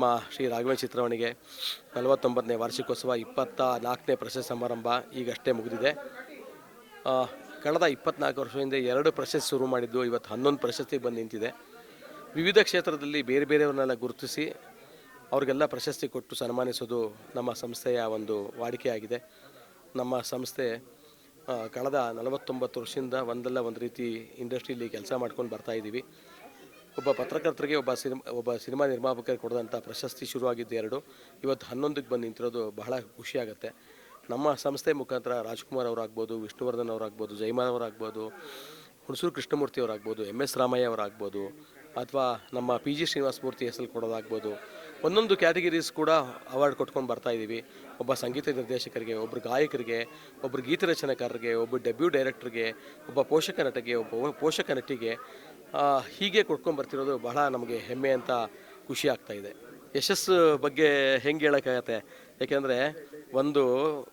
ನಮ್ಮ ಶ್ರೀ ರಾಘವೇಂದ್ರ ಚಿತ್ರವಣಿಗೆ ನಲವತ್ತೊಂಬತ್ತನೇ ವಾರ್ಷಿಕೋತ್ಸವ ಇಪ್ಪತ್ತ ನಾಲ್ಕನೇ ಪ್ರಶಸ್ತಿ ಸಮಾರಂಭ ಈಗಷ್ಟೇ ಮುಗಿದಿದೆ. ಕಳೆದ ಇಪ್ಪತ್ನಾಲ್ಕು ವರ್ಷದಿಂದ ಎರಡು ಪ್ರಶಸ್ತಿ ಶುರು ಮಾಡಿದ್ದು ಇವತ್ತು ಹನ್ನೊಂದು ಪ್ರಶಸ್ತಿ ಬಂದು ನಿಂತಿದೆ. ವಿವಿಧ ಕ್ಷೇತ್ರದಲ್ಲಿ ಬೇರೆ ಬೇರೆಯವ್ರನ್ನೆಲ್ಲ ಗುರುತಿಸಿ ಅವ್ರಿಗೆಲ್ಲ ಪ್ರಶಸ್ತಿ ಕೊಟ್ಟು ಸನ್ಮಾನಿಸೋದು ನಮ್ಮ ಸಂಸ್ಥೆಯ ಒಂದು ವಾಡಿಕೆಯಾಗಿದೆ. ನಮ್ಮ ಸಂಸ್ಥೆ ಕಳೆದ ನಲವತ್ತೊಂಬತ್ತು ವರ್ಷದಿಂದ ಒಂದಲ್ಲ ಒಂದು ರೀತಿ ಇಂಡಸ್ಟ್ರಿಯಲ್ಲಿ ಕೆಲಸ ಮಾಡ್ಕೊಂಡು ಬರ್ತಾ ಇದ್ದೀವಿ. ಒಬ್ಬ ಪತ್ರಕರ್ತರಿಗೆ ಒಬ್ಬ ಸಿನಿಮಾ ಒಬ್ಬ ಸಿನಿಮಾ ನಿರ್ಮಾಪಕರಿಗೆ ಕೊಡದಂಥ ಪ್ರಶಸ್ತಿ ಶುರುವಾಗಿದ್ದು ಎರಡು. ಇವತ್ತು ಹನ್ನೊಂದಕ್ಕೆ ಬಂದು ನಿಂತಿರೋದು ಬಹಳ ಖುಷಿಯಾಗುತ್ತೆ. ನಮ್ಮ ಸಂಸ್ಥೆ ಮುಖಾಂತರ ರಾಜ್ಕುಮಾರ್ ಅವರಾಗ್ಬೋದು, ವಿಷ್ಣುವರ್ಧನ್ ಅವರಾಗ್ಬೋದು ಜಯಮಾನ್ ಅವರಾಗ್ಬೋದು, ಹುಣಸೂರು ಕೃಷ್ಣಮೂರ್ತಿ ಅವರಾಗ್ಬೋದು ಎಂ ಎಸ್ ರಾಮಯ್ಯ ಅವರಾಗ್ಬೋದು, ಅಥವಾ ನಮ್ಮ ಪಿ ಜಿ ಶ್ರೀನಿವಾಸಮೂರ್ತಿ ಹೆಸರು ಕೊಡೋದಾಗ್ಬೋದು. ಒಂದೊಂದು ಕ್ಯಾಟಗರೀಸ್ ಕೂಡ ಅವಾರ್ಡ್ ಕೊಟ್ಕೊಂಡು ಬರ್ತಾ ಇದ್ದೀವಿ. ಒಬ್ಬ ಸಂಗೀತ ನಿರ್ದೇಶಕರಿಗೆ ಒಬ್ಬರು ಗಾಯಕರಿಗೆ ಒಬ್ಬರು ಗೀತ ರಚನೆಕಾರರಿಗೆ ಒಬ್ಬ ಡೆಬ್ಯೂ ಡೈರೆಕ್ಟರ್ಗೆ, ಒಬ್ಬ ಪೋಷಕ ನಟಿಗೆ, ಒಬ್ಬ ಪೋಷಕ ನಟಿಗೆ ಹೀಗೆ ಕೊಡ್ಕೊಂಬರ್ತಿರೋದು ಬಹಳ ನಮಗೆ ಹೆಮ್ಮೆ ಅಂತ ಖುಷಿ ಆಗ್ತಾ ಇದೆ. ಯಶಸ್ಸು ಬಗ್ಗೆ ಹೆಂಗೆ ಹೇಳೋಕ್ಕಾಗತ್ತೆ? ಯಾಕೆಂದರೆ ಒಂದು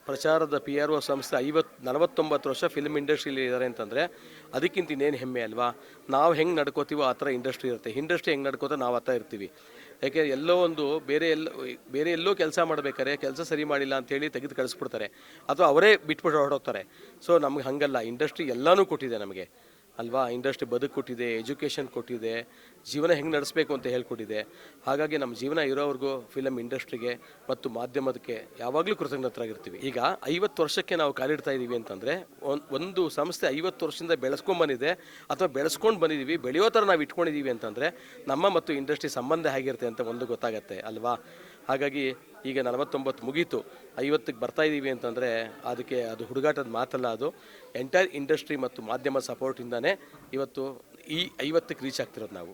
ಪ್ರಚಾರದ ಪಿ ಆರ್ ಒ ಸಂಸ್ಥೆ ಐವತ್ತು ನಲವತ್ತೊಂಬತ್ತು ವರ್ಷ ಫಿಲ್ಮ್ ಇಂಡಸ್ಟ್ರೀಲಿ ಇದ್ದಾರೆ ಅಂತಂದರೆ ಅದಕ್ಕಿಂತ ಇನ್ನೇನು ಹೆಮ್ಮೆ ಅಲ್ವಾ? ನಾವು ಹೆಂಗೆ ನಡ್ಕೋತೀವೋ ಆ ಥರ ಇಂಡಸ್ಟ್ರಿ ಇರುತ್ತೆ. ಇಂಡಸ್ಟ್ರಿ ಹೆಂಗೆ ನಡ್ಕೋತಾ ನಾವು ಆ ಇರ್ತೀವಿ. ಯಾಕೆ ಎಲ್ಲೋ ಒಂದು ಬೇರೆ ಎಲ್ಲೋ ಬೇರೆ ಎಲ್ಲೋ ಕೆಲಸ ಮಾಡಬೇಕಾರೆ ಕೆಲಸ ಸರಿ ಮಾಡಿಲ್ಲ ಅಂತೇಳಿ ತೆಗೆದು ಕಳಿಸ್ಬಿಡ್ತಾರೆ. ಅಥವಾ ಅವರೇ ಬಿಟ್ಬಿಟ್ಟು ಹೊರಡೋಗ್ತಾರೆ ಸೊ ನಮ್ಗೆ ಹಾಗಲ್ಲ. ಇಂಡಸ್ಟ್ರಿ ಎಲ್ಲನೂ ಕೊಟ್ಟಿದೆ ನಮಗೆ. ಅಲ್ವಾ, ಇಂಡಸ್ಟ್ರಿ ಬದುಕು ಕೊಟ್ಟಿದೆ ಎಜುಕೇಷನ್ ಕೊಟ್ಟಿದೆ, ಜೀವನ ಹೆಂಗೆ ನಡೆಸಬೇಕು ಅಂತ ಹೇಳ್ಕೊಟ್ಟಿದೆ. ಹಾಗಾಗಿ ನಮ್ಮ ಜೀವನ ಇರೋವರೆಗೂ ಫಿಲಮ್ ಇಂಡಸ್ಟ್ರಿಗೆ ಮತ್ತು ಮಾಧ್ಯಮದಕ್ಕೆ ಯಾವಾಗಲೂ ಕೃತಜ್ಞತರಾಗಿರ್ತೀವಿ. ಈಗ ಐವತ್ತು ವರ್ಷಕ್ಕೆ ನಾವು ಕಾಲಿಡ್ತಾ ಇದ್ದೀವಿ ಅಂತಂದರೆ ಒಂದು ಸಂಸ್ಥೆ ಐವತ್ತು ವರ್ಷದಿಂದ ಬೆಳೆಸ್ಕೊಂಡು ಬಂದಿದೆ ಅಥವಾ ಬೆಳೆಸ್ಕೊಂಡು ಬಂದಿದ್ದೀವಿ ಬೆಳೆಯೋ ಥರ ನಾವು ಇಟ್ಕೊಂಡಿದ್ದೀವಿ ಅಂತಂದರೆ, ನಮ್ಮ ಮತ್ತು ಇಂಡಸ್ಟ್ರಿ ಸಂಬಂಧ ಹೇಗಿರುತ್ತೆ ಅಂತ ಒಂದು ಗೊತ್ತಾಗತ್ತೆ, ಅಲ್ವಾ? ಹಾಗಾಗಿ ಈಗ ನಲವತ್ತೊಂಬತ್ತು ಮುಗೀತು, ಐವತ್ತಕ್ಕೆ ಬರ್ತಾ ಇದ್ದೀವಿ ಅಂತಂದರೆ ಅದಕ್ಕೆ ಅದು ಹುಡುಗಾಟದ ಮಾತಲ್ಲ ಅದು. ಎಂಟೈರ್ ಇಂಡಸ್ಟ್ರಿ ಮತ್ತು ಮಾಧ್ಯಮ ಸಪೋರ್ಟಿಂದನೇ ಇವತ್ತು ಈ ಐವತ್ತಕ್ಕೆ ರೀಚ್ ಆಗ್ತಿರೋದು ನಾವು.